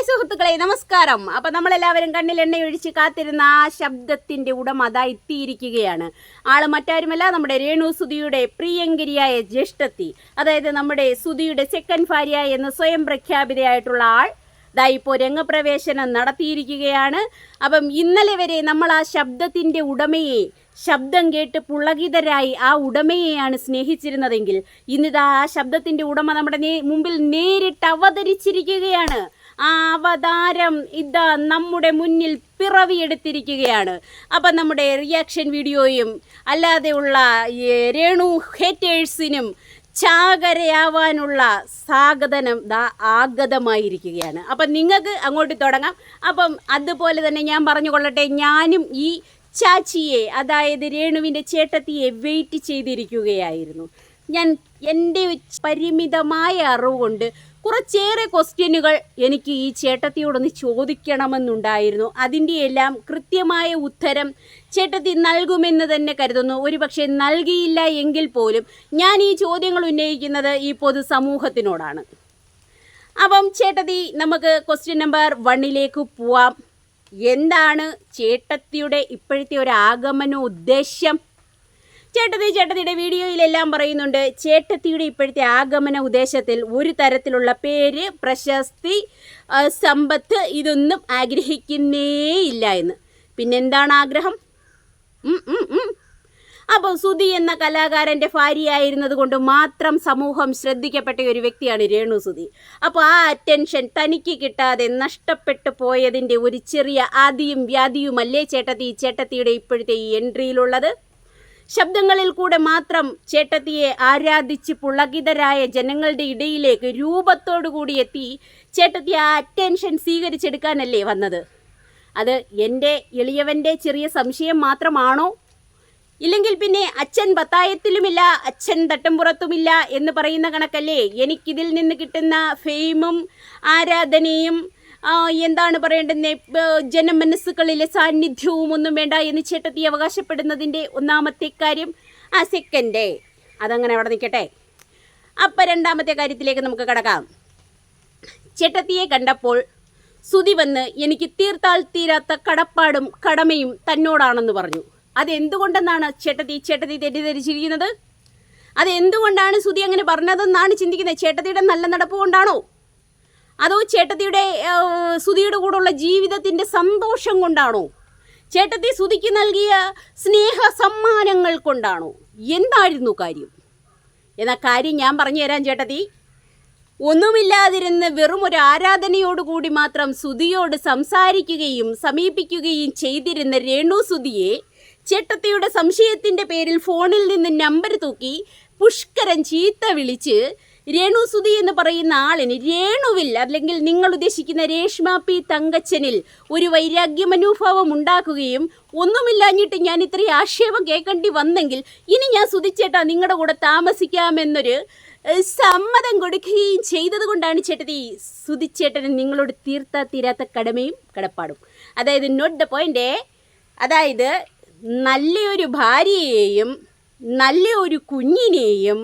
Hi സുഹൃത്തുക്കളെ നമസ്കാരം. അപ്പൊ നമ്മളെല്ലാവരും കണ്ണിൽ എണ്ണയൊഴിച്ച് കാത്തിരുന്ന ആ ശബ്ദത്തിന്റെ ഉടമ അതാ എത്തിയിരിക്കുകയാണ്. ആൾ മറ്റാരുമല്ല നമ്മുടെ രേണു സുധിയുടെ പ്രിയങ്കരിയായ ജ്യേഷ്ഠത്തി. അതായത് നമ്മുടെ സുധിയുടെ സെക്കൻഡ് ഭാര്യ എന്ന് സ്വയം പ്രഖ്യാപിതയായിട്ടുള്ള ആൾ ദാ ഇപ്പോൾ രംഗപ്രവേശനം നടത്തിയിരിക്കുകയാണ്. അപ്പം ഇന്നലെ വരെ നമ്മൾ ആ ശബ്ദത്തിന്റെ ഉടമയെ ശബ്ദം കേട്ട് പുളകിതരായി ആ ഉടമയെയാണ് സ്നേഹിച്ചിരുന്നതെങ്കിൽ ഇന്നിതാ ആ ശബ്ദത്തിന്റെ ഉടമ നമ്മുടെ മുമ്പിൽ നേരിട്ട് അവതരിച്ചിരിക്കുകയാണ്. ആ അവതാരം ഇതാ നമ്മുടെ മുന്നിൽ പിറവിയെടുത്തിരിക്കുകയാണ്. അപ്പം നമ്മുടെ റിയാക്ഷൻ വീഡിയോയും അല്ലാതെയുള്ള രേണു ഹേറ്റേഴ്സിനും ചാകരയാവാനുള്ള സാഗതനം ദാ ആഗതമായിരിക്കുകയാണ്. അപ്പം നിങ്ങൾക്ക് അങ്ങോട്ട് തുടങ്ങാം. അപ്പം അതുപോലെ തന്നെ ഞാൻ പറഞ്ഞു കൊള്ളട്ടെ ഞാനും ഈ ചാച്ചിയെ അതായത് രേണുവിന്റെ ചേട്ടത്തിയെ വെയിറ്റ് ചെയ്തിരിക്കുകയായിരുന്നു. ഞാൻ എന്റെ പരിമിതമായ അറിവ് കൊണ്ട് കുറച്ചേറെ ക്വസ്റ്റ്യനുകൾ എനിക്ക് ഈ ചേട്ടത്തിയോടൊന്ന് ചോദിക്കണമെന്നുണ്ടായിരുന്നു. അതിന്റെ എല്ലാം കൃത്യമായ ഉത്തരം ചേട്ടത്തി നൽകുമെന്ന് തന്നെ കരുതുന്നു. ഒരുപക്ഷെ നൽകിയില്ല എങ്കിൽ പോലും ഞാൻ ഈ ചോദ്യങ്ങൾ ഉന്നയിക്കുന്നത് ഈ പൊതുസമൂഹത്തിനോടാണ് അപ്പം ചേട്ടത്തി നമുക്ക് ക്വസ്റ്റ്യൻ നമ്പർ വണ്ണിലേക്ക് പോവാം. എന്താണ് ചേട്ടത്തിയുടെ ഇപ്പോഴത്തെ ഒരു ആഗമന ഉദ്ദേശ്യം ചേട്ടത്തി ചേട്ടത്തിയുടെ വീഡിയോയിലെല്ലാം പറയുന്നുണ്ട് ചേട്ടത്തിയുടെ ഇപ്പോഴത്തെ ആഗമന ഉദ്ദേശത്തിൽ ഒരു തരത്തിലുള്ള പേര് പ്രശസ്തി സമ്പത്ത് ഇതൊന്നും ആഗ്രഹിക്കുന്നേ ഇല്ല എന്ന്. പിന്നെന്താണ് ആഗ്രഹം. അപ്പോൾ സുധി എന്ന കലാകാരന്റെ ഭാര്യയായിരുന്നത് കൊണ്ട് മാത്രം സമൂഹം ശ്രദ്ധിക്കപ്പെട്ട ഒരു വ്യക്തിയാണ് രേണു സുധി. അപ്പോൾ ആ അറ്റൻഷൻ തനിക്ക് കിട്ടാതെ നഷ്ടപ്പെട്ടു പോയതിന്റെ ഒരു ചെറിയ ആദിയും വ്യാധിയുമല്ലേ ചേട്ടത്തി ചേട്ടത്തിയുടെ ഇപ്പോഴത്തെ ഈ എൻട്രിയിലുള്ളത് ശബ്ദങ്ങളിൽ കൂടെ മാത്രം ചേട്ടത്തിയെ ആരാധിച്ച് പുളകിതരായ ജനങ്ങളുടെ ഇടയിലേക്ക് രൂപത്തോടു കൂടി എത്തി ചേട്ടത്തി ആ അറ്റൻഷൻ സ്വീകരിച്ചെടുക്കാനല്ലേ വന്നത്? അത് എന്റെ എളിയവന്റെ ചെറിയ സംശയം മാത്രമാണോ? ഇല്ലെങ്കിൽ പിന്നെ അച്ഛൻ ബത്തായത്തിലുമില്ല അച്ഛൻ തട്ടംപുറത്തുമില്ല എന്ന് പറയുന്ന കണക്കല്ലേ എനിക്കിതിൽ നിന്ന് കിട്ടുന്ന ഫെയിമും ആരാധനയും എന്താണ് പറയേണ്ടത് ജനമനസ്സുകളിലെ സാന്നിധ്യവും ഒന്നും വേണ്ട എന്ന് ചേട്ടത്തി അവകാശപ്പെടുന്നതിന്റെ ഒന്നാമത്തെ കാര്യം ആ സെക്കൻഡ് അതങ്ങനെ അവിടെ നിൽക്കട്ടെ. അപ്പം രണ്ടാമത്തെ കാര്യത്തിലേക്ക് നമുക്ക് കടക്കാം. ചേട്ടത്തിയെ കണ്ടപ്പോൾ സുതി വന്ന് എനിക്ക് തീർത്താൽ തീരാത്ത കടപ്പാടും കടമയും തന്നോടാണെന്ന് പറഞ്ഞു. അതെന്തുകൊണ്ടെന്നാണ് ചേട്ടത്തി ചേട്ടത്തി തെറ്റിദ്ധരിച്ചിരിക്കുന്നത്? അതെന്തുകൊണ്ടാണ് സുതി അങ്ങനെ പറഞ്ഞതെന്നാണ് ചിന്തിക്കുന്നത്? ചേട്ടത്തിയുടെ നല്ല നടപ്പ് കൊണ്ടാണോ? അതോ ചേട്ടത്തിയുടെ സുതിയുടെ കൂടെയുള്ള ജീവിതത്തിന്റെ സന്തോഷം കൊണ്ടാണോ? ചേട്ടത്തി സുതിക്ക് നൽകിയ സ്നേഹ സമ്മാനങ്ങൾ കൊണ്ടാണോ? എന്തായിരുന്നു കാര്യം? എന്ന കാര്യം ഞാൻ പറഞ്ഞു തരാം ചേട്ടത്തി. ഒന്നുമില്ലാതിരുന്ന് വെറും ഒരു ആരാധനയോടുകൂടി മാത്രം സുതിയോട് സംസാരിക്കുകയും സമീപിക്കുകയും ചെയ്തിരുന്ന രേണു സുതിയെ ചേട്ടത്തിയുടെ സംശയത്തിന്റെ പേരിൽ ഫോണിൽ നിന്ന് നമ്പർ തൂക്കി പുഷ്കരൻ ചീത്ത വിളിച്ച് രേണു സുധി എന്ന് പറയുന്ന ആളിന് രേണുവിൽ അല്ലെങ്കിൽ നിങ്ങൾ ഉദ്ദേശിക്കുന്ന രേഷ്മ പി തങ്കച്ചനിൽ ഒരു വൈരാഗ്യമനോഭാവം ഉണ്ടാക്കുകയും ഒന്നുമില്ലാഞ്ഞിട്ട് ഞാൻ ഇത്രയും ആക്ഷേപം കേൾക്കേണ്ടി വന്നെങ്കിൽ ഇനി ഞാൻ സുതിച്ചേട്ടാ നിങ്ങളുടെ കൂടെ താമസിക്കാമെന്നൊരു സമ്മതം കൊടുക്കുകയും ചെയ്തത് കൊണ്ടാണ് ചേട്ടത്തി സുതിച്ചേട്ടന് നിങ്ങളോട് തീർത്താ തീരാത്ത കടമയും കടപ്പാടും. അതായത് നോട്ട് ദ പോയിന്റ് അതായത് നല്ലൊരു ഭാര്യയെയും നല്ല ഒരു കുഞ്ഞിനെയും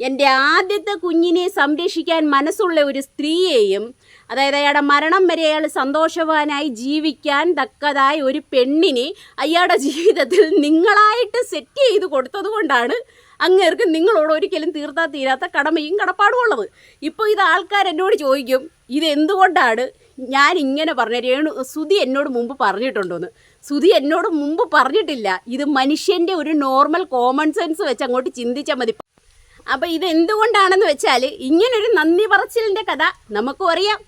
എന്റെ ആദ്യത്തെ കുഞ്ഞിനെ സംരക്ഷിക്കാൻ മനസ്സുള്ള ഒരു സ്ത്രീയെയും അതായത് അയാളുടെ മരണം വരെ അയാൾ സന്തോഷവാനായി ജീവിക്കാൻ തക്കതായ ഒരു പെണ്ണിനെ അയാളുടെ ജീവിതത്തിൽ നിങ്ങളായിട്ട് സെറ്റ് ചെയ്ത് കൊടുത്തത് കൊണ്ടാണ് അങ്ങേർക്ക് നിങ്ങളോട് ഒരിക്കലും തീർത്താ തീരാത്ത കടമയും കടപ്പാടും ഉള്ളത്. ഇപ്പോൾ ഇത് ആൾക്കാർ എന്നോട് ചോദിക്കും ഇതെന്തുകൊണ്ടാണ് ഞാൻ ഇങ്ങനെ പറഞ്ഞ രേണു സുധി എന്നോട് മുമ്പ് പറഞ്ഞിട്ടുണ്ടോന്ന്. സുധി എന്നോട് മുമ്പ് പറഞ്ഞിട്ടില്ല. ഇത് മനുഷ്യന്റെ ഒരു നോർമൽ കോമൺ സെൻസ് വെച്ച് അങ്ങോട്ട് ചിന്തിച്ചാൽ മതി. അപ്പം ഇത് എന്തുകൊണ്ടാണെന്ന് വെച്ചാൽ ഇങ്ങനൊരു നന്ദി പറച്ചിലിന്റെ കഥ നമുക്കും അറിയാം.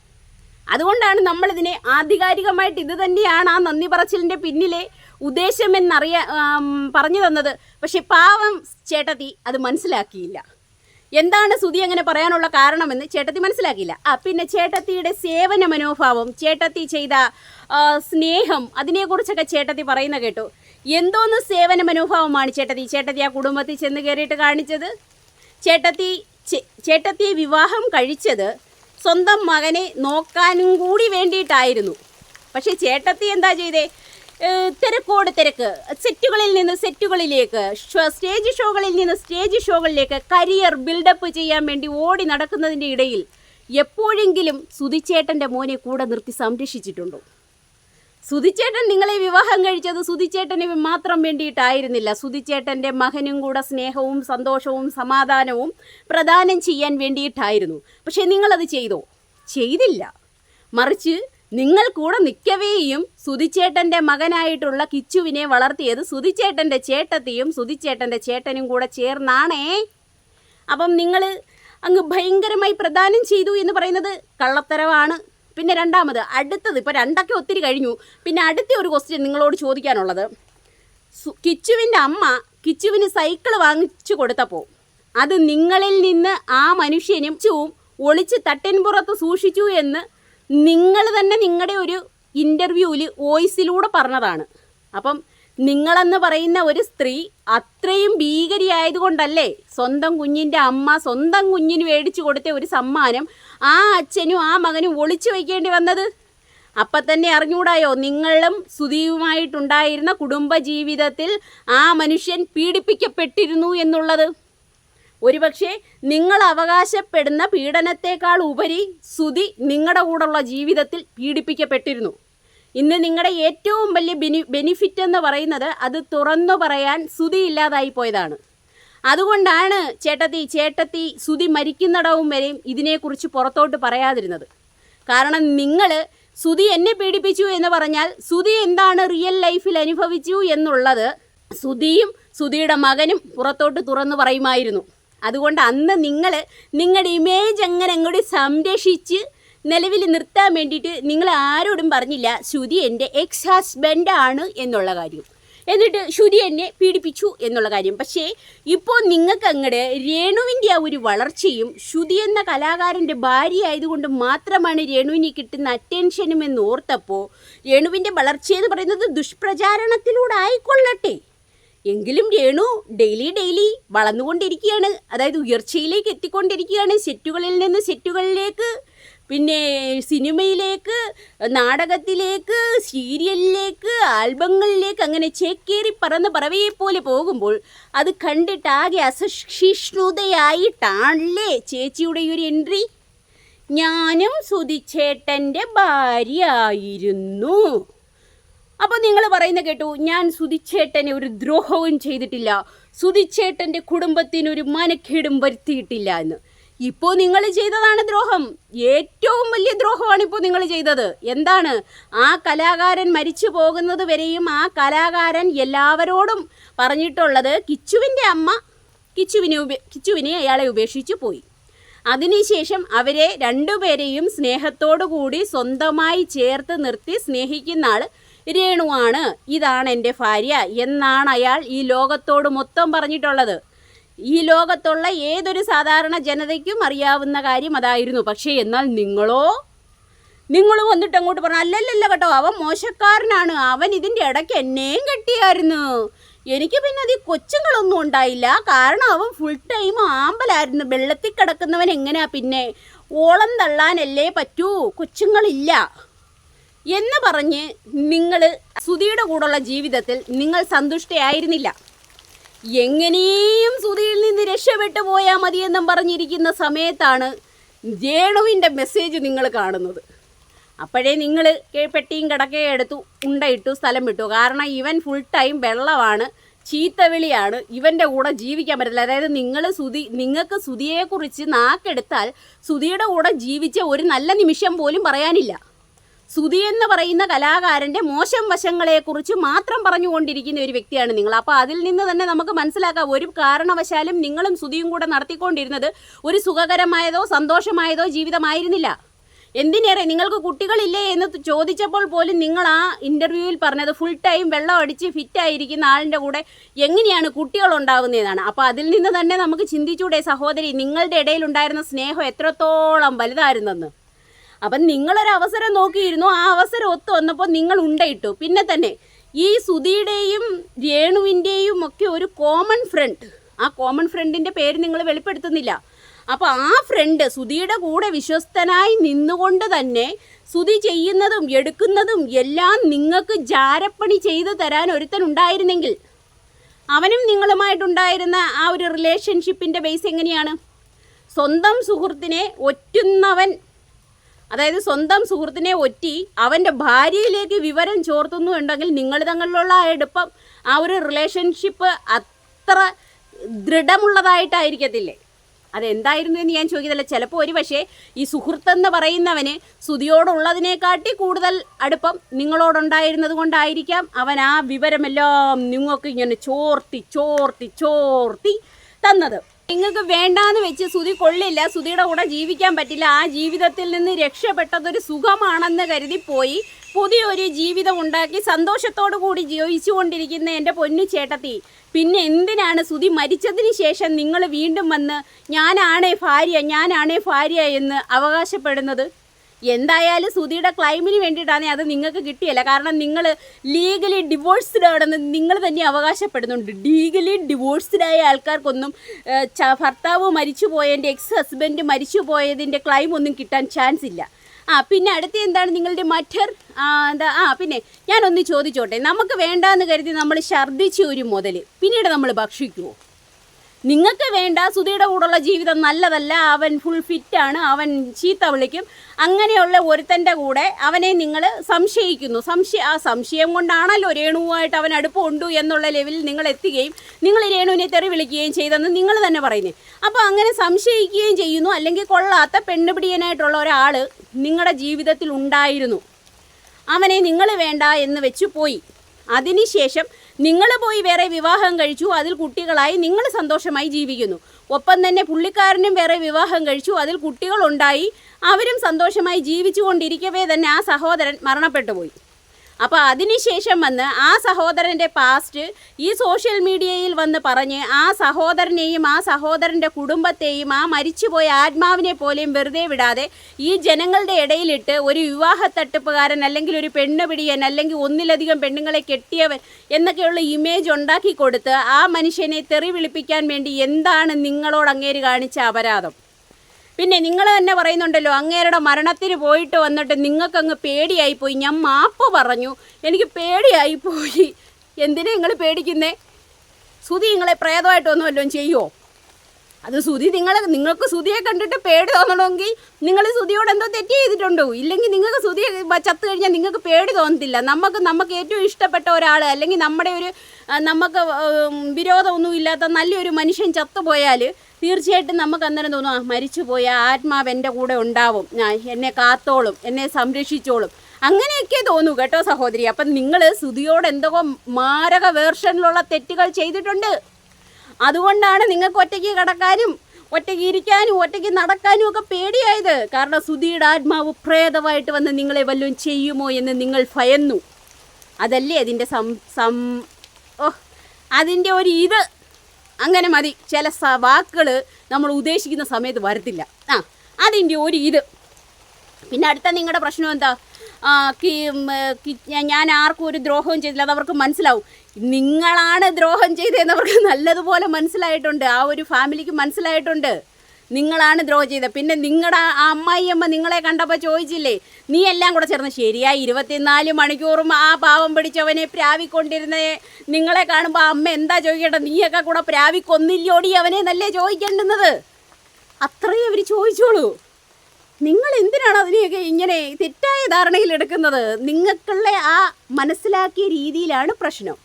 അതുകൊണ്ടാണ് നമ്മളിതിനെ ആധികാരികമായിട്ട് ഇത് തന്നെയാണ് ആ നന്ദി പറച്ചിലിന്റെ പിന്നിലെ ഉദ്ദേശമെന്നറിയ പറഞ്ഞു തന്നത്. പക്ഷെ പാവം ചേട്ടത്തി അത് മനസ്സിലാക്കിയില്ല. എന്താണ് സുതി അങ്ങനെ പറയാനുള്ള കാരണമെന്ന് ചേട്ടത്തി മനസ്സിലാക്കിയില്ല. ആ പിന്നെ ചേട്ടത്തിയുടെ സേവന മനോഭാവം ചേട്ടത്തി ചെയ്ത സ്നേഹം അതിനെക്കുറിച്ചൊക്കെ ചേട്ടത്തി പറയുന്ന കേട്ടു. എന്തോന്ന് സേവന മനോഭാവമാണ് ചേട്ടത്തി? ചേട്ടത്തി ആ കുടുംബത്തിൽ ചെന്ന് കയറിയിട്ട് കാണിച്ചത്? ചേട്ടത്തി ചേട്ടത്തി ചേട്ടത്തിയെ വിവാഹം കഴിച്ചത് സ്വന്തം മകനെ നോക്കാനും കൂടി വേണ്ടിയിട്ടായിരുന്നു. പക്ഷേ ചേട്ടത്തി എന്താ ചെയ്തേ? തിരക്കോട് തിരക്ക്. സെറ്റുകളിൽ നിന്ന് സെറ്റുകളിലേക്ക് സ്റ്റേജ് ഷോകളിൽ നിന്ന് സ്റ്റേജ് ഷോകളിലേക്ക് കരിയർ ബിൽഡപ്പ് ചെയ്യാൻ വേണ്ടി ഓടി നടക്കുന്നതിന്റെ ഇടയിൽ എപ്പോഴെങ്കിലും സുതിച്ചേട്ടന്റെ മോനെ കൂടെ നിർത്തി സംരക്ഷിച്ചിട്ടുണ്ടോ? സുധിച്ചേട്ടൻ നിങ്ങളെ വിവാഹം കഴിച്ചത് സുതിച്ചേട്ടന് മാത്രം വേണ്ടിയിട്ടായിരുന്നില്ല. സുതിച്ചേട്ടന്റെ മകനും കൂടെ സ്നേഹവും സന്തോഷവും സമാധാനവും പ്രദാനം ചെയ്യാൻ വേണ്ടിയിട്ടായിരുന്നു. പക്ഷേ നിങ്ങളത് ചെയ്തോ? ചെയ്തില്ല. മറിച്ച് നിങ്ങൾ കൂടെ നിൽക്കവേയും സുതിച്ചേട്ടന്റെ മകനായിട്ടുള്ള കിച്ചുവിനെ വളർത്തിയത് സുതിച്ചേട്ടന്റെ ചേട്ടത്തിയും സുതിച്ചേട്ടന്റെ ചേട്ടനും കൂടെ ചേർന്നാണേ. അപ്പം നിങ്ങൾ അങ്ങ് ഭയങ്കരമായി പ്രദാനം ചെയ്തു എന്ന് പറയുന്നത് കള്ളത്തരവാണ് പിന്നെ രണ്ടാമത് അടുത്തത് ഇപ്പോൾ രണ്ടൊക്കെ ഒത്തിരി കഴിഞ്ഞു. പിന്നെ അടുത്ത ഒരു ക്വസ്റ്റ്യൻ നിങ്ങളോട് ചോദിക്കാനുള്ളത്. കിച്ചുവിന്റെ അമ്മ കിച്ചുവിന് സൈക്കിൾ വാങ്ങിച്ചു കൊടുത്തപ്പോൾ അത് നിങ്ങളിൽ നിന്ന് ആ മനുഷ്യനും ചുവും ഒളിച്ച് തട്ടിൻപുറത്ത് സൂക്ഷിച്ചു എന്ന് നിങ്ങൾ തന്നെ നിങ്ങളുടെ ഒരു ഇന്റർവ്യൂവിൽ വോയിസിലൂടെ പറഞ്ഞതാണ്. അപ്പം നിങ്ങളെന്ന് പറയുന്ന ഒരു സ്ത്രീ അത്രയും ഭീകരിയായതുകൊണ്ടല്ലേ സ്വന്തം കുഞ്ഞിന്റെ അമ്മ സ്വന്തം കുഞ്ഞിന് മേടിച്ചു കൊടുത്ത ഒരു സമ്മാനം ആ അച്ഛനും ആ മകനും ഒളിച്ചു വയ്ക്കേണ്ടി വന്നത്? അപ്പം തന്നെ അറിഞ്ഞൂടായോ നിങ്ങളും സുധീവുമായിട്ടുണ്ടായിരുന്ന കുടുംബ ജീവിതത്തിൽ ആ മനുഷ്യൻ പീഡിപ്പിക്കപ്പെട്ടിരുന്നു എന്നുള്ളത്. ഒരുപക്ഷെ നിങ്ങൾ അവകാശപ്പെടുന്ന പീഡനത്തെക്കാൾ ഉപരി സുതി നിങ്ങളുടെ കൂടെയുള്ള ജീവിതത്തിൽ പീഡിപ്പിക്കപ്പെട്ടിരുന്നു. ഇന്ന് നിങ്ങളുടെ ഏറ്റവും വലിയ ബെനി ബെനിഫിറ്റ് എന്ന് പറയുന്നത് അത് തുറന്നു പറയാൻ സുതി ഇല്ലാതായി പോയതാണ്. അതുകൊണ്ടാണ് ചേട്ടത്തി ചേട്ടത്തി സുതി മരിക്കുന്നിടവും വരെയും ഇതിനെക്കുറിച്ച് പുറത്തോട്ട് പറയാതിരുന്നത്. കാരണം നിങ്ങൾ സുതി എന്നെ പീഡിപ്പിച്ചു എന്ന് പറഞ്ഞാൽ സുതി എന്താണ് റിയൽ ലൈഫിൽ അനുഭവിച്ചു എന്നുള്ളത് സുതിയും സുതിയുടെ മകനും പുറത്തോട്ട് തുറന്നു പറയുമായിരുന്നു. അതുകൊണ്ട് അന്ന് നിങ്ങൾ നിങ്ങളുടെ ഇമേജ് അങ്ങനെ അങ്ങോട്ട് സംരക്ഷിച്ച് നിലവിൽ നിർത്താൻ വേണ്ടിയിട്ട് നിങ്ങൾ ആരോടും പറഞ്ഞില്ല ശ്രുതി എന്റെ എക്സ് ഹസ്ബൻഡാണ് എന്നുള്ള കാര്യം. എന്നിട്ട് ശ്രുതി എന്നെ പീഡിപ്പിച്ചു എന്നുള്ള കാര്യം. പക്ഷേ ഇപ്പോൾ നിങ്ങൾക്ക് അങ്ങോട്ട് രേണുവിന്റെ ആ ഒരു വളർച്ചയും ശ്രുതി എന്ന കലാകാരന്റെ ഭാര്യ ആയതുകൊണ്ട് മാത്രമാണ് രേണുവിന് കിട്ടുന്ന അറ്റൻഷനും എന്ന് ഓർത്തപ്പോൾ രേണുവിന്റെ വളർച്ചയെന്ന് പറയുന്നത് ദുഷ്പ്രചാരണത്തിലൂടെ ആയിക്കൊള്ളട്ടെ. എങ്കിലും രേണു ഡെയിലി ഡെയിലി വളർന്നുകൊണ്ടിരിക്കുകയാണ്. അതായത് ഉയർച്ചയിലേക്ക് എത്തിക്കൊണ്ടിരിക്കുകയാണ്. സെറ്റുകളിൽ നിന്ന് സെറ്റുകളിലേക്ക് പിന്നെ സിനിമയിലേക്ക് നാടകത്തിലേക്ക് സീരിയലിലേക്ക് ആൽബങ്ങളിലേക്ക് അങ്ങനെ ചേക്കേറി പറന്ന് പറവയെ പോലെ പോകുമ്പോൾ അത് കണ്ടിട്ട് ആകെ അസഹിഷ്ണുതയായിട്ടാണല്ലേ ചേച്ചിയുടെ ഒരു എൻട്രി? ഞാനും സുതിച്ചേട്ടന്റെ ഭാര്യയായിരുന്നു. അപ്പോൾ നിങ്ങൾ പറയുന്ന കേട്ടു ഞാൻ സുതിച്ചേട്ടനെ ഒരു ദ്രോഹവും ചെയ്തിട്ടില്ല. സുതിച്ചേട്ടന്റെ കുടുംബത്തിനൊരു മനക്കേടും വരുത്തിയിട്ടില്ല എന്ന്. ഇപ്പോൾ നിങ്ങൾ ചെയ്തതാണ് ദ്രോഹം. ഏറ്റവും വലിയ ദ്രോഹമാണ് ഇപ്പോൾ നിങ്ങൾ ചെയ്തത്. എന്താണ്? ആ കലാകാരൻ മരിച്ചു പോകുന്നത് വരെയും ആ കലാകാരൻ എല്ലാവരോടും പറഞ്ഞിട്ടുള്ളത് കിച്ചുവിന്റെ അമ്മ കിച്ചുവിനെ ഉപേ കിച്ചുവിനെ അയാളെ ഉപേക്ഷിച്ചു പോയി. അതിനുശേഷം അവരെ രണ്ടുപേരെയും സ്നേഹത്തോടു കൂടി സ്വന്തമായി ചേർത്ത് നിർത്തി സ്നേഹിക്കുന്ന ആൾ രേണുവാണ്. ഇതാണ് എന്റെ ഭാര്യ എന്നാണ് അയാൾ ഈ ലോകത്തോട് മൊത്തം പറഞ്ഞിട്ടുള്ളത്. ഈ ലോകത്തുള്ള ഏതൊരു സാധാരണ ജനതയ്ക്കും അറിയാവുന്ന കാര്യം അതായിരുന്നു. പക്ഷേ എന്നാൽ നിങ്ങളോ? നിങ്ങൾ വന്നിട്ട് അങ്ങോട്ട് പറഞ്ഞു അല്ലല്ലല്ല കേട്ടോ അവൻ മോശക്കാരനാണ്. അവൻ ഇതിന്റെ ഇടയ്ക്ക് എന്നെയും കെട്ടിയായിരുന്നു. എനിക്ക് പിന്നെ അത് കൊച്ചുങ്ങളൊന്നും ഉണ്ടായില്ല. കാരണം അവൻ ഫുൾ ടൈം ആമ്പലായിരുന്നു. വെള്ളത്തിൽ കിടക്കുന്നവൻ എങ്ങനെയാ പിന്നെ? ഓളം തള്ളാനല്ലേ പറ്റൂ? കൊച്ചുങ്ങളില്ല. എന്ന് പറഞ്ഞ് നിങ്ങൾ സുധിയുടെ കൂടെയുള്ള ജീവിതത്തിൽ നിങ്ങൾ സന്തുഷ്ടയായിരുന്നില്ല. എങ്ങനെയും സുധിയിൽ നിന്ന് രക്ഷപ്പെട്ടു പോയാൽ മതിയെന്നും പറഞ്ഞിരിക്കുന്ന സമയത്താണ് ജേണുവിന്റെ മെസ്സേജ് നിങ്ങൾ കാണുന്നത്. അപ്പോഴേ നിങ്ങൾ പെട്ടിയും കിടക്കയും എടുത്തു ഉണ്ടയിട്ടു സ്ഥലം വിട്ടു. കാരണം ഇവൻ ഫുൾ ടൈം വെള്ളമാണ് ചീത്തവിളിയാണ് ഇവന്റെ കൂടെ ജീവിക്കാൻ പറ്റില്ല. അതായത് നിങ്ങൾ സുധി നിങ്ങൾക്ക് സുധിയെക്കുറിച്ച് നാക്കെടുത്താൽ സുധിയുടെ കൂടെ ജീവിച്ച ഒരു നല്ല നിമിഷം പോലും പറയാനില്ല. സുധി എന്ന് പറയുന്ന കലാകാരന്റെ മോശം വശങ്ങളെ കുറിച്ച് മാത്രം പറഞ്ഞുകൊണ്ടിരിക്കുന്ന ഒരു വ്യക്തിയാണ് നിങ്ങൾ. അപ്പോൾ അതിൽ നിന്ന് തന്നെ നമുക്ക് മനസ്സിലാക്കാം. ഒരു കാരണവശാലും നിങ്ങളും സുധിയും കൂടെ നടത്തിക്കൊണ്ടിരുന്നത് ഒരു സുഖകരമായതോ സന്തോഷമായതോ ജീവിതമായിരുന്നില്ല. എന്തിനേറെ നിങ്ങൾക്ക് കുട്ടികളില്ലേ എന്ന് ചോദിച്ചപ്പോൾ പോലും നിങ്ങൾ ആ ഇന്റർവ്യൂവിൽ പറഞ്ഞത് ഫുൾ ടൈം വെള്ളം അടിച്ച് ഫിറ്റ് ആയിരിക്കുന്ന ആളിന്റെ കൂടെ എങ്ങനെയാണ് കുട്ടികൾ ഉണ്ടാകുന്നതാണ് അപ്പോൾ അതിൽ നിന്ന് തന്നെ നമുക്ക് ചിന്തിച്ചൂടെ സഹോദരി നിങ്ങളുടെ ഇടയിൽ ഉണ്ടായിരുന്ന സ്നേഹം എത്രത്തോളം വലുതായിരുന്നെന്ന്. അപ്പം നിങ്ങളൊരു അവസരം നോക്കിയിരുന്നു. ആ അവസരം ഒത്തു വന്നപ്പോൾ നിങ്ങൾ ഉണ്ടയിട്ടു. പിന്നെ തന്നെ ഈ സുധിയുടെയും രേണുവിന്റെയും ഒക്കെ ഒരു കോമൺ ഫ്രണ്ട് ആ കോമൺ ഫ്രണ്ടിന്റെ പേര് നിങ്ങൾ വെളിപ്പെടുത്തുന്നില്ല. അപ്പോൾ ആ ഫ്രണ്ട് സുധിയുടെ കൂടെ വിശ്വസ്തനായി നിന്നുകൊണ്ട് തന്നെ സുധി ചെയ്യുന്നതും എടുക്കുന്നതും എല്ലാം നിങ്ങൾക്ക് ജാരപ്പണി ചെയ്തു തരാൻ ഒരുത്തൻ ഉണ്ടായിരുന്നെങ്കിൽ. അവനും നിങ്ങളുമായിട്ടുണ്ടായിരുന്ന ആ ഒരു റിലേഷൻഷിപ്പിന്റെ ബേസ് എങ്ങനെയാണ്? സ്വന്തം സുഹൃത്തിനെ ഒറ്റുന്നവൻ അതായത് സ്വന്തം സുഹൃത്തിനെ ഒറ്റി അവന്റെ ഭാര്യയിലേക്ക് വിവരം ചോർത്തുന്നു ഉണ്ടെങ്കിൽ നിങ്ങൾ തങ്ങളിലുള്ള ആ എടുപ്പം ആ ഒരു റിലേഷൻഷിപ്പ് അത്ര ദൃഢമുള്ളതായിട്ടായിരിക്കത്തില്ലേ? അതെന്തായിരുന്നു എന്ന് ഞാൻ ചോദിക്കുന്നില്ല ചിലപ്പോൾ ഒരു പക്ഷേ ഈ സുഹൃത്തെന്ന് പറയുന്നവന് സ്തുതിയോടുള്ളതിനെക്കാട്ടി കൂടുതൽ അടുപ്പം നിങ്ങളോടുണ്ടായിരുന്നത് കൊണ്ടായിരിക്കാം അവൻ ആ വിവരമെല്ലാം നിങ്ങൾക്ക് ഇങ്ങനെ ചോർത്തി ചോർത്തി ചോർത്തി തന്നത്. നിങ്ങൾക്ക് വേണ്ടാന്ന് വെച്ച് സുതി കൊള്ളില്ല സുതിയുടെ കൂടെ ജീവിക്കാൻ പറ്റില്ല ആ ജീവിതത്തിൽ നിന്ന് രക്ഷപ്പെട്ടതൊരു സുഖമാണെന്ന് കരുതി പോയി പുതിയൊരു ജീവിതം ഉണ്ടാക്കി സന്തോഷത്തോടു കൂടി ജീവിച്ചുകൊണ്ടിരിക്കുന്ന എന്റെ പൊന്നു ചേട്ടത്തി. പിന്നെ എന്തിനാണ് സുതി മരിച്ചതിന് ശേഷം നിങ്ങൾ വീണ്ടും വന്ന് ഞാനാണേ ഭാര്യ ഞാനാണേ ഭാര്യ എന്ന് അവകാശപ്പെടുന്നത്? എന്തായാലും സുധിയുടെ ക്ലൈമിന് വേണ്ടിയിട്ടാണ് അത് നിങ്ങൾക്ക് കിട്ടിയല്ല? കാരണം നിങ്ങൾ ലീഗലി ഡിവോഴ്സ്ഡ് ആണെന്ന് നിങ്ങൾ തന്നെ അവകാശപ്പെടുന്നുണ്ട്. ലീഗലി ഡിവോഴ്സ്ഡ് ആയ ആൾക്കാർക്കൊന്നും ഭർത്താവ് മരിച്ചു പോയതിന്റെ എക്സ് ഹസ്ബൻഡ് മരിച്ചു പോയതിന്റെ ക്ലൈം ഒന്നും കിട്ടാൻ ചാൻസ് ഇല്ല. ആ പിന്നെ അടുത്ത എന്താണ് നിങ്ങളുടെ മറ്റർ? എന്താ ആ പിന്നെ ഞാനൊന്ന് ചോദിച്ചോട്ടെ. നമുക്ക് വേണ്ടാന്ന് കരുതി നമ്മൾ ഛർദ്ദിച്ച ഒരു മുതൽ പിന്നീട് നമ്മൾ ഭക്ഷിക്കുമോ നിങ്ങൾക്ക് വേണ്ട സുധിയുടെ കൂടെയുള്ള ജീവിതം നല്ലതല്ല. അവൻ ഫുൾ ഫിറ്റാണ് അവൻ ചീത്ത വിളിക്കും. അങ്ങനെയുള്ള ഒരുത്തന്റെ കൂടെ അവനെ നിങ്ങൾ സംശയിക്കുന്നു. സംശയ ആ സംശയം കൊണ്ടാണല്ലോ രേണുവുമായിട്ട് അവൻ അടുപ്പമുണ്ട് എന്നുള്ള ലെവലിൽ നിങ്ങൾ എത്തുകയും നിങ്ങൾ രേണുവിനെ തെറി വിളിക്കുകയും ചെയ്തെന്ന് നിങ്ങൾ തന്നെ പറയുന്നത് അപ്പോൾ അങ്ങനെ സംശയിക്കുകയും ചെയ്യുന്നു. അല്ലെങ്കിൽ കൊള്ളാത്ത പെണ്ണുപിടിയനായിട്ടുള്ള ഒരാൾ നിങ്ങളുടെ ജീവിതത്തിൽ ഉണ്ടായിരുന്നു. അവനെ നിങ്ങൾ വേണ്ട എന്ന് വെച്ച് പോയി. അതിനുശേഷം നിങ്ങൾ പോയി വേറെ വിവാഹം കഴിച്ചു അതിൽ കുട്ടികളായി നിങ്ങൾ സന്തോഷമായി ജീവിക്കുന്നു. ഒപ്പം തന്നെ പുള്ളിക്കാരനും വേറെ വിവാഹം കഴിച്ചു അതിൽ കുട്ടികളുണ്ടായി അവരും സന്തോഷമായി ജീവിച്ചു കൊണ്ടിരിക്കവേ തന്നെ ആ സഹോദരൻ മരണപ്പെട്ടു പോയി. അപ്പോൾ അതിനുശേഷം വന്ന് ആ സഹോദരന്റെ പാസ്റ്റ് ഈ സോഷ്യൽ മീഡിയയിൽ വന്ന് പറഞ്ഞ് ആ സഹോദരനെയും ആ സഹോദരന്റെ കുടുംബത്തെയും ആ മരിച്ചുപോയ ആത്മാവിനെ പോലെയും വെറുതെ വിടാതെ ഈ ജനങ്ങളുടെ ഇടയിലിട്ട് ഒരു വിവാഹ തട്ടിപ്പുകാരൻ അല്ലെങ്കിൽ ഒരു പെണ്ണുപിടിയൻ അല്ലെങ്കിൽ ഒന്നിലധികം പെണ്ണുങ്ങളെ കെട്ടിയവൻ എന്നൊക്കെയുള്ള ഇമേജ് ഉണ്ടാക്കി കൊടുത്ത് ആ മനുഷ്യനെ തെറി വിളിപ്പിക്കാൻ വേണ്ടി എന്താണ് നിങ്ങളോട് അങ്ങേര് കാണിച്ച അപരാധം? പിന്നെ നിങ്ങൾ തന്നെ പറയുന്നുണ്ടല്ലോ അങ്ങേരുടെ മരണത്തിന് പോയിട്ട് വന്നിട്ട് നിങ്ങൾക്കങ്ങ് പേടിയായിപ്പോയി. ഞാൻ മാപ്പ് പറഞ്ഞു. എനിക്ക് പേടിയായി പോയി എന്തിനാ നിങ്ങൾ പേടിക്കുന്നേ? സുതി നിങ്ങളെ പ്രേതമായിട്ടൊന്നും വല്ലതും ചെയ്യുമോ അത് സുതി നിങ്ങൾ നിങ്ങൾക്ക് സുതിയെ കണ്ടിട്ട് പേടി തോന്നണമെങ്കിൽ നിങ്ങൾ സുതിയോട് എന്തോ തെറ്റ് ചെയ്തിട്ടുണ്ടോ? ഇല്ലെങ്കിൽ നിങ്ങൾക്ക് സുതി ചത്തു കഴിഞ്ഞാൽ നിങ്ങൾക്ക് പേടി തോന്നത്തില്ല. നമുക്ക് നമുക്ക് ഏറ്റവും ഇഷ്ടപ്പെട്ട ഒരാൾ അല്ലെങ്കിൽ നമ്മുടെ ഒരു നമുക്ക് വിരോധമൊന്നും ഇല്ലാത്ത നല്ലൊരു മനുഷ്യൻ ചത്തുപോയാൽ തീർച്ചയായിട്ടും നമുക്ക് അന്നേരം തോന്നും ആ മരിച്ചുപോയ ആത്മാവ് എന്റെ കൂടെ ഉണ്ടാവും. ഞാൻ എന്നെ കാത്തോളും എന്നെ സംരക്ഷിച്ചോളും. അങ്ങനെയൊക്കെ തോന്നൂ കേട്ടോ സഹോദരി. അപ്പം നിങ്ങൾ സുതിയോട് എന്തൊക്കെ മാരക വേർഷനിലുള്ള തെറ്റുകൾ ചെയ്തിട്ടുണ്ട്. അതുകൊണ്ടാണ് നിങ്ങൾക്ക് ഒറ്റയ്ക്ക് കിടക്കാനും ഒറ്റയ്ക്ക് ഇരിക്കാനും ഒറ്റയ്ക്ക് നടക്കാനും ഒക്കെ പേടിയായത്. കാരണം സുധിയുടെ ആത്മാവ് പ്രേതമായിട്ട് വന്ന് നിങ്ങളെ വല്ലതും ചെയ്യുമോ എന്ന് നിങ്ങൾ ഭയന്നു. അതല്ലേ അതിന്റെ സം സം ഓ അതിന്റെ ഒരു ഇത്. അങ്ങനെ മതി. ചില സ വാക്കുകൾ നമ്മൾ ഉദ്ദേശിക്കുന്ന സമയത്ത് വരത്തില്ല. ആ അതിന്റെ ഒരു ഇത്. പിന്നെ അടുത്ത നിങ്ങളുടെ പ്രശ്നം എന്താ? ഞാൻ ആർക്കും ഒരു ദ്രോഹവും ചെയ്തില്ല. അത് അവർക്ക് മനസ്സിലാവും. നിങ്ങളാണ് ദ്രോഹം ചെയ്തതെന്ന് അവർക്ക് നല്ലതുപോലെ മനസ്സിലായിട്ടുണ്ട്. ആ ഒരു ഫാമിലിക്ക് മനസ്സിലായിട്ടുണ്ട്. നിങ്ങളാണ് ദ്രോഹം ചെയ്തത്. പിന്നെ നിങ്ങളുടെ ആ അമ്മായിയമ്മ നിങ്ങളെ കണ്ടപ്പോൾ ചോദിച്ചില്ലേ നീ എല്ലാം കൂടെ ചേർന്ന് ശരിയായി ഇരുപത്തിനാല് മണിക്കൂറും ആ പാവം പിടിച്ചവനെ പ്രാവിക്കൊണ്ടിരുന്ന. നിങ്ങളെ കാണുമ്പോൾ അമ്മ എന്താ ചോദിക്കേണ്ടത് നീയൊക്കെ കൂടെ പ്രാവിക്കൊന്നില്ലോടി അവനെ നല്ലേ ചോദിക്കേണ്ടുന്നത്? അത്രയും അവർ ചോദിച്ചോളൂ. നിങ്ങൾ എന്തിനാണ് അതിനെയൊക്കെ ഇങ്ങനെ തെറ്റായ ധാരണയിൽ എടുക്കുന്നത്? നിങ്ങൾക്കുള്ള ആ മനസ്സിലാക്കിയ രീതിയിലാണ് പ്രശ്നം.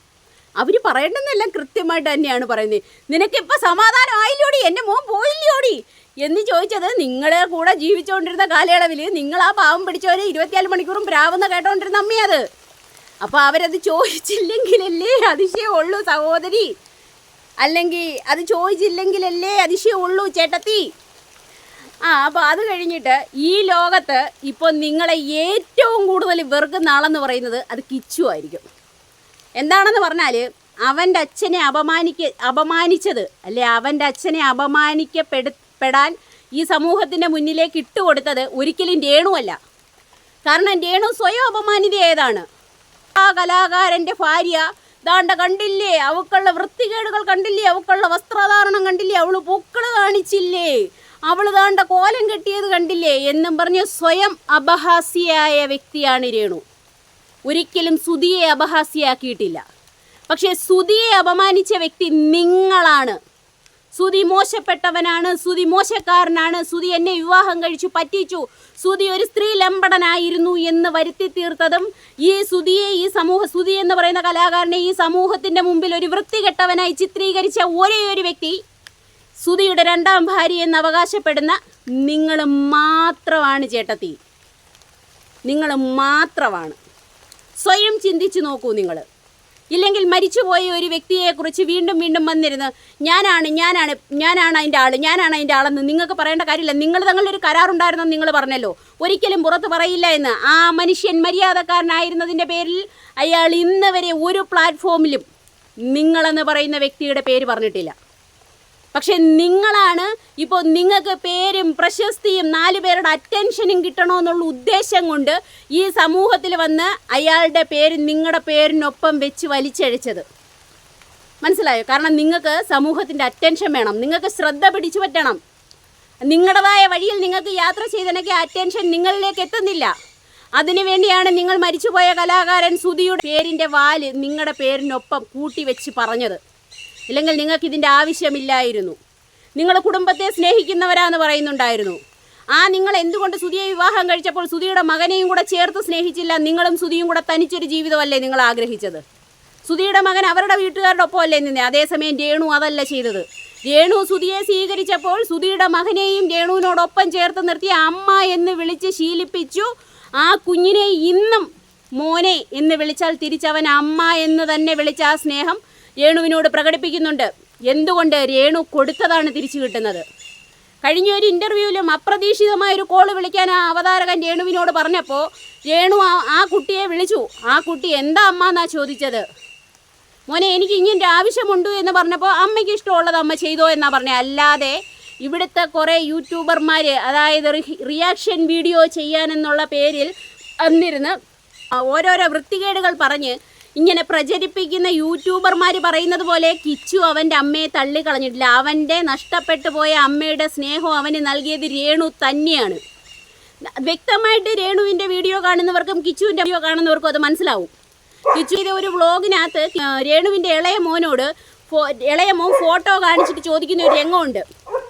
അവർ പറയേണ്ടതെല്ലാം കൃത്യമായിട്ട് തന്നെയാണ് പറയുന്നത്. നിനക്കിപ്പോൾ സമാധാനം ആയില്ലോടി? എന്റെ മോൻ പോയില്ലോടി? എന്ന് ചോദിച്ചത് നിങ്ങളെ കൂടെ ജീവിച്ചുകൊണ്ടിരുന്ന കാലയളവിൽ നിങ്ങൾ ആ പാവം പിടിച്ചവരെ ഇരുപത്തിനാല് മണിക്കൂറും പ്രാവുന്ന കേട്ടോണ്ടിരുന്ന അമ്മയത്. അപ്പോൾ അവരത് ചോദിച്ചില്ലെങ്കിലല്ലേ അതിശയമുള്ളൂ സഹോദരി. അല്ലെങ്കിൽ അത് ചോദിച്ചില്ലെങ്കിലല്ലേ അതിശയമുള്ളൂ ചേട്ടത്തി. ആ അപ്പോൾ അത് കഴിഞ്ഞിട്ട് ഈ ലോകത്ത് ഇപ്പോൾ നിങ്ങളെ ഏറ്റവും കൂടുതൽ വെറുക്കുന്ന ആളെന്ന് പറയുന്നത് അത് കിച്ചു ആയിരിക്കും. എന്താണെന്ന് പറഞ്ഞാൽ അവന്റെ അച്ഛനെ അപമാനിക്ക അപമാനിച്ചത് അല്ലെ അവന്റെ അച്ഛനെ അപമാനിക്കപ്പെടപ്പെടാൻ ഈ സമൂഹത്തിന്റെ മുന്നിലേക്ക് ഇട്ടുകൊടുത്തത് ഒരിക്കലും രേണുവല്ല കാരണം രേണു സ്വയം അപമാനിതയായതാണ് ആ കലാകാരന്റെ ഭാര്യ ദാണ്ട കണ്ടില്ലേ? അവക്കുള്ള വൃത്തികേടുകൾ കണ്ടില്ലേ? അവക്കുള്ള വസ്ത്രധാരണം കണ്ടില്ലേ? അവൾ പൂക്കൾ കാണിച്ചില്ലേ? അവൾ താണ്ട കോലം കെട്ടിയത് കണ്ടില്ലേ എന്നും പറഞ്ഞ് സ്വയം അപഹാസ്യയായ വ്യക്തിയാണ് രേണു. ഒരിക്കലും സുതിയെ അപഹാസ്യയാക്കിയിട്ടില്ല. പക്ഷേ സുതിയെ അപമാനിച്ച വ്യക്തി നിങ്ങളാണ്. സുതി മോശപ്പെട്ടവനാണ് സുതി മോശക്കാരനാണ് സുതി എന്നെ വിവാഹം കഴിച്ചു പറ്റിച്ചു സുതി ഒരു സ്ത്രീ ലംബടനായിരുന്നു എന്ന് വരുത്തി തീർത്തതും ഈ സുതിയെ ഈ സമൂഹ സുതി എന്ന് പറയുന്ന കലാകാരനെ ഈ സമൂഹത്തിന്റെ മുമ്പിൽ ഒരു വൃത്തികെട്ടവനായി ചിത്രീകരിച്ച ഒരേ ഒരു വ്യക്തി സുതിയുടെ രണ്ടാം ഭാര്യ എന്ന് അവകാശപ്പെടുന്ന നിങ്ങൾ മാത്രമാണ് ചേട്ടത്തി. നിങ്ങൾ മാത്രമാണ്. സ്വയം ചിന്തിച്ചു നോക്കൂ നിങ്ങൾ. ഇല്ലെങ്കിൽ മരിച്ചുപോയ ഒരു വ്യക്തിയെക്കുറിച്ച് വീണ്ടും വീണ്ടും വന്നിരുന്ന് ഞാനാണ് ഞാനാണ് ഞാനാണ് അതിന്റെ ആൾ ഞാനാണ് അതിന്റെ ആളെന്ന് നിങ്ങൾക്ക് പറയേണ്ട കാര്യമില്ല. നിങ്ങൾ തങ്ങളൊരു കരാറുണ്ടായിരുന്നു നിങ്ങൾ പറഞ്ഞല്ലോ. ഒരിക്കലും പുറത്ത് പറയില്ല എന്ന്. ആ മനുഷ്യൻ മര്യാദക്കാരനായിരുന്നതിന്റെ പേരിൽ അയാൾ ഇന്ന് വരെ ഒരു പ്ലാറ്റ്ഫോമിലും നിങ്ങളെന്ന് പറയുന്ന വ്യക്തിയുടെ പേര് പറഞ്ഞിട്ടില്ല. പക്ഷെ നിങ്ങളാണ് ഇപ്പോൾ നിങ്ങൾക്ക് പേരും പ്രശസ്തിയും നാല് പേരുടെ അറ്റൻഷനും കിട്ടണമെന്നുള്ള ഉദ്ദേശം കൊണ്ട് ഈ സമൂഹത്തിൽ വന്ന് അയാളുടെ പേര് നിങ്ങളുടെ പേരിനൊപ്പം വെച്ച് വലിച്ചഴിച്ചത്. മനസ്സിലായോ? കാരണം നിങ്ങൾക്ക് സമൂഹത്തിന്റെ അറ്റൻഷൻ വേണം. നിങ്ങൾക്ക് ശ്രദ്ധ പിടിച്ചു പറ്റണം. നിങ്ങളുടേതായ വഴിയിൽ നിങ്ങൾക്ക് യാത്ര ചെയ്തതിനൊക്കെ അറ്റൻഷൻ നിങ്ങളിലേക്ക് എത്തുന്നില്ല. അതിനുവേണ്ടിയാണ് നിങ്ങൾ മരിച്ചുപോയ കലാകാരൻ സുധിയുടെ പേരിന്റെ വാൽ നിങ്ങളുടെ പേരിനൊപ്പം കൂട്ടി വെച്ച് പറഞ്ഞത്. ഇല്ലെങ്കിൽ നിങ്ങൾക്ക് ഇതിന്റെ ആവശ്യമില്ലായിരുന്നു. നിങ്ങൾ കുടുംബത്തെ സ്നേഹിക്കുന്നവരാന്ന് പറയുന്നുണ്ടായിരുന്നു. ആ നിങ്ങൾ എന്തുകൊണ്ട് സുധിയെ വിവാഹം കഴിച്ചപ്പോൾ സുധിയുടെ മകനെയും കൂടെ ചേർത്ത് സ്നേഹിച്ചില്ല? നിങ്ങളും സുധിയും കൂടെ തനിച്ചൊരു ജീവിതമല്ലേ നിങ്ങൾ ആഗ്രഹിച്ചത്? സുധിയുടെ മകൻ അവരുടെ വീട്ടുകാരുടെ ഒപ്പം അല്ലേ നിന്നെ? അതേസമയം രേണു അതല്ല ചെയ്തത്. രേണു സുധിയെ സ്വീകരിച്ചപ്പോൾ സുധിയുടെ മകനെയും രേണുവിനോടൊപ്പം ചേർത്ത് നിർത്തി അമ്മ എന്ന് വിളിച്ച് ശീലിപ്പിച്ചു. ആ കുഞ്ഞിനെ ഇന്നും മോനെ എന്ന് വിളിച്ചാൽ തിരിച്ചവൻ അമ്മ എന്ന് തന്നെ വിളിച്ച ആ സ്നേഹം രേണുവിനോട് പ്രകടിപ്പിക്കുന്നുണ്ട്. എന്തുകൊണ്ട് രേണു കൊടുത്തതാണ് തിരിച്ചു കിട്ടുന്നത്? കഴിഞ്ഞ ഒരു ഇന്റർവ്യൂവിലും അപ്രതീക്ഷിതമായ ഒരു കോൾ വിളിക്കാൻ ആ അവതാരകൻ രേണുവിനോട് പറഞ്ഞപ്പോൾ രേണു ആ ആ കുട്ടിയെ വിളിച്ചു. ആ കുട്ടി എന്താ അമ്മ എന്നാ ചോദിച്ചത്? മോനെ എനിക്ക് ഇങ്ങനെ ആവശ്യമുണ്ട് എന്ന് പറഞ്ഞപ്പോൾ അമ്മയ്ക്ക് ഇഷ്ടമുള്ളത് അമ്മ ചെയ്തോ എന്നാ പറഞ്ഞത് അല്ലാതെ ഇവിടുത്തെ കുറേ യൂട്യൂബർമാർ അതായത് റിയാക്ഷൻ വീഡിയോ ചെയ്യാനെന്നുള്ള പേരിൽ വന്നിരുന്ന് ഓരോരോ വൃത്തികേടുകൾ പറഞ്ഞ് ഇങ്ങനെ പ്രചരിപ്പിക്കുന്ന യൂട്യൂബർമാർ പറയുന്നത് പോലെ കിച്ചു അവന്റെ അമ്മയെ തള്ളിക്കളഞ്ഞിട്ടില്ല. അവന്റെ നഷ്ടപ്പെട്ടു പോയ അമ്മയുടെ സ്നേഹം അവന് നൽകിയത് രേണു തന്നെയാണ്. വ്യക്തമായിട്ട് രേണുവിന്റെ വീഡിയോ കാണുന്നവർക്കും കിച്ചുവിന്റെ വീഡിയോ കാണുന്നവർക്കും അത് മനസ്സിലാവും. കിച്ചു ഇത് ഒരു വ്ളോഗിനകത്ത് രേണുവിന്റെ ഇളയ മോനോട് ഇളയ മോൻ ഫോട്ടോ കാണിച്ചിട്ട് ചോദിക്കുന്ന ഒരു രംഗമുണ്ട്.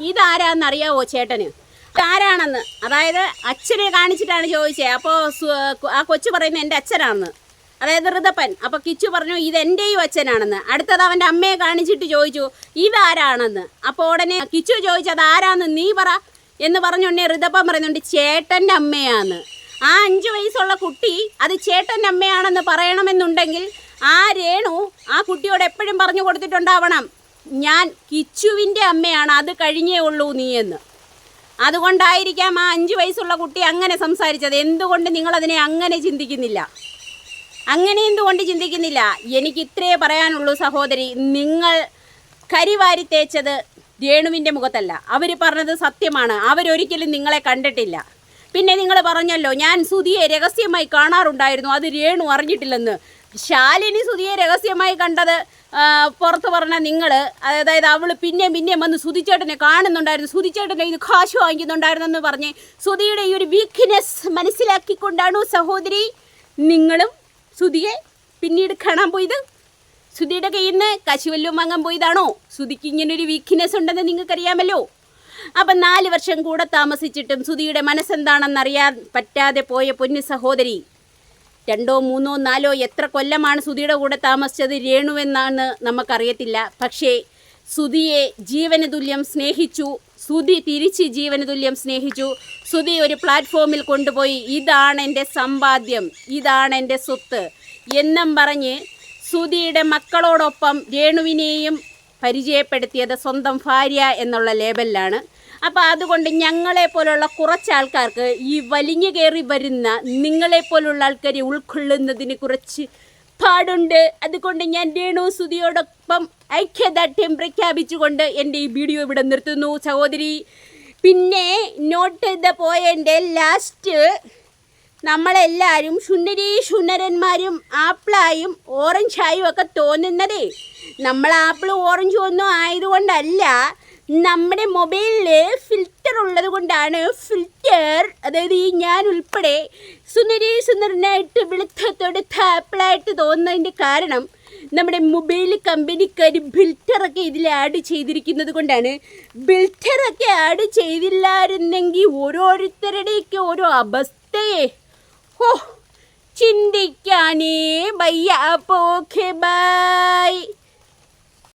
ഇതാരാന്ന് അറിയാവോ ചേട്ടന്? ആരാണെന്ന് അതായത് അച്ഛനെ കാണിച്ചിട്ടാണ് ചോദിച്ചത് അപ്പോൾ ആ കൊച്ചു പറയുന്നത് എന്റെ അച്ഛനാണെന്ന്. അതായത് ഋതപ്പൻ. അപ്പോൾ കിച്ചു പറഞ്ഞു ഇത് എന്റെയും അച്ഛനാണെന്ന്. അടുത്തത് അവന്റെ അമ്മയെ കാണിച്ചിട്ട് ചോദിച്ചു ഇതാരാണെന്ന്? അപ്പോൾ ഉടനെ കിച്ചു ചോദിച്ചത് ആരാന്ന് നീ പറ. എന്ന് പറഞ്ഞുടനെ ഋതപ്പൻ പറയുന്നുണ്ട് ചേട്ടന്റെ അമ്മയാന്ന്. ആ അഞ്ച് വയസ്സുള്ള കുട്ടി അത് ചേട്ടന്റെ അമ്മയാണെന്ന് പറയണമെന്നുണ്ടെങ്കിൽ ആ രേണു ആ കുട്ടിയോട് എപ്പോഴും പറഞ്ഞു കൊടുത്തിട്ടുണ്ടാവണം ഞാൻ കിച്ചുവിന്റെ അമ്മയാണ് അത് കഴിഞ്ഞേ ഉള്ളൂ നീ എന്ന് അതുകൊണ്ടായിരിക്കാം ആ അഞ്ച് വയസ്സുള്ള കുട്ടി അങ്ങനെ സംസാരിച്ചത്. എന്തുകൊണ്ട് നിങ്ങളതിനെ അങ്ങനെ ചിന്തിക്കുന്നില്ല? അങ്ങനെ എന്തുകൊണ്ട് ചിന്തിക്കുന്നില്ല? എനിക്ക് ഇത്രേ പറയാനുള്ളൂ സഹോദരി. നിങ്ങൾ കരിവാരി തേച്ചത് രേണുവിന്റെ മുഖത്തല്ല. അവർ പറഞ്ഞത് സത്യമാണ്. അവരൊരിക്കലും നിങ്ങളെ കണ്ടിട്ടില്ല. പിന്നെ നിങ്ങൾ പറഞ്ഞല്ലോ ഞാൻ സുധിയെ രഹസ്യമായി കാണാറുണ്ടായിരുന്നു. അത് രേണു അറിഞ്ഞിട്ടില്ലെന്ന്. ശാലിനി സുധിയെ രഹസ്യമായി കണ്ടത് പുറത്ത് പറഞ്ഞ നിങ്ങൾ അതായത് അവൾ പിന്നെ പിന്നെയും വന്ന് സുധിച്ചേട്ടനെ കാണുന്നുണ്ടായിരുന്നു. സുധിച്ചേട്ടനെ ഇത് കാശ് വാങ്ങിക്കുന്നുണ്ടായിരുന്നു എന്ന് പറഞ്ഞ് സുധിയുടെ ഈ ഒരു വീക്ക്നെസ് മനസ്സിലാക്കിക്കൊണ്ടാണ് സഹോദരി? നിങ്ങളും സുധിയെ പിന്നീട് കാണാൻ പോയത്? സുധിയുടെ കയ്യിൽ നിന്ന് കശുവല്ലും വാങ്ങാൻ പോയതാണോ? സുധിക്ക് ഇങ്ങനെ ഒരു വീക്ക്നെസ് ഉണ്ടെന്ന് നിങ്ങൾക്കറിയാമല്ലോ. അപ്പം നാല് വർഷം കൂടെ താമസിച്ചിട്ടും സുധിയുടെ മനസ്സെന്താണെന്നറിയാൻ പറ്റാതെ പോയ പൊന്നു സഹോദരി. രണ്ടോ മൂന്നോ നാലോ എത്ര കൊല്ലമാണ് സുധിയുടെ കൂടെ താമസിച്ചത് രേണുവെന്നാണ് നമുക്കറിയത്തില്ല. പക്ഷേ സുധിയെ ജീവന തുല്യം സ്നേഹിച്ചു. സുധി തിരിച്ച് ജീവന തുല്യം സ്നേഹിച്ചു. സുധി ഒരു പ്ലാറ്റ്ഫോമിൽ കൊണ്ടുപോയി ഇതാണ് എന്റെ സമ്പാദ്യം ഇതാണ് എന്റെ സ്വത്ത് എന്നും പറഞ്ഞ് സുധിയുടെ മക്കളോടൊപ്പം രേണുവിനെയും പരിചയപ്പെടുത്തിയത് സ്വന്തം ഭാര്യ എന്നുള്ള ലേബലിലാണ്. അപ്പോൾ അതുകൊണ്ട് ഞങ്ങളെ പോലുള്ള കുറച്ച് ആൾക്കാർക്ക് ഈ വലിഞ്ഞു കയറി വരുന്ന നിങ്ങളെ പോലുള്ള ആൾക്കാരെ ഉൾക്കൊള്ളുന്നതിന് കുറച്ച് പാടുണ്ട്. അതുകൊണ്ട് ഞാൻ രേണു സുതിയോടൊപ്പം ഐക്യദാർഢ്യം പ്രഖ്യാപിച്ചുകൊണ്ട് എന്റെ ഈ വീഡിയോ ഇവിടെ നിർത്തുന്നു. സഹോദരി പിന്നെ നോട്ട് ദ പോയിന്റ് ലാസ്റ്റ് നമ്മളെല്ലാവരും ശുന്നരീ ശുന്നരന്മാരും ആപ്പിളായും ഓറഞ്ചായും ഒക്കെ തോന്നുന്നതേ. നമ്മൾ ആപ്പിളും ഓറഞ്ചും ഒന്നും ആയതുകൊണ്ടല്ല നമ്മുടെ മൊബൈലിൽ ഫിൽറ്റർ ഉള്ളത് കൊണ്ടാണ് ഫിൽറ്റർ അതായത് ഈ ഞാൻ ഉൾപ്പെടെ സുന്ദരി സുന്ദരനായിട്ട് വെളുത്ത തൊടുത്ത ആപ്പിളായിട്ട് തോന്നുന്നതിന്റെ കാരണം നമ്മുടെ മൊബൈൽ കമ്പനിക്കാർ ബിൽറ്ററൊക്കെ ഇതിൽ ആഡ് ചെയ്തിരിക്കുന്നത് കൊണ്ടാണ്. ബിൽറ്ററൊക്കെ ആഡ് ചെയ്തില്ലായിരുന്നെങ്കിൽ ഓരോരുത്തരുടെയൊക്കെ ഓരോ അവസ്ഥയെ. ഹോ ചിന്തിക്കാനേ വയ്യ. Okay bye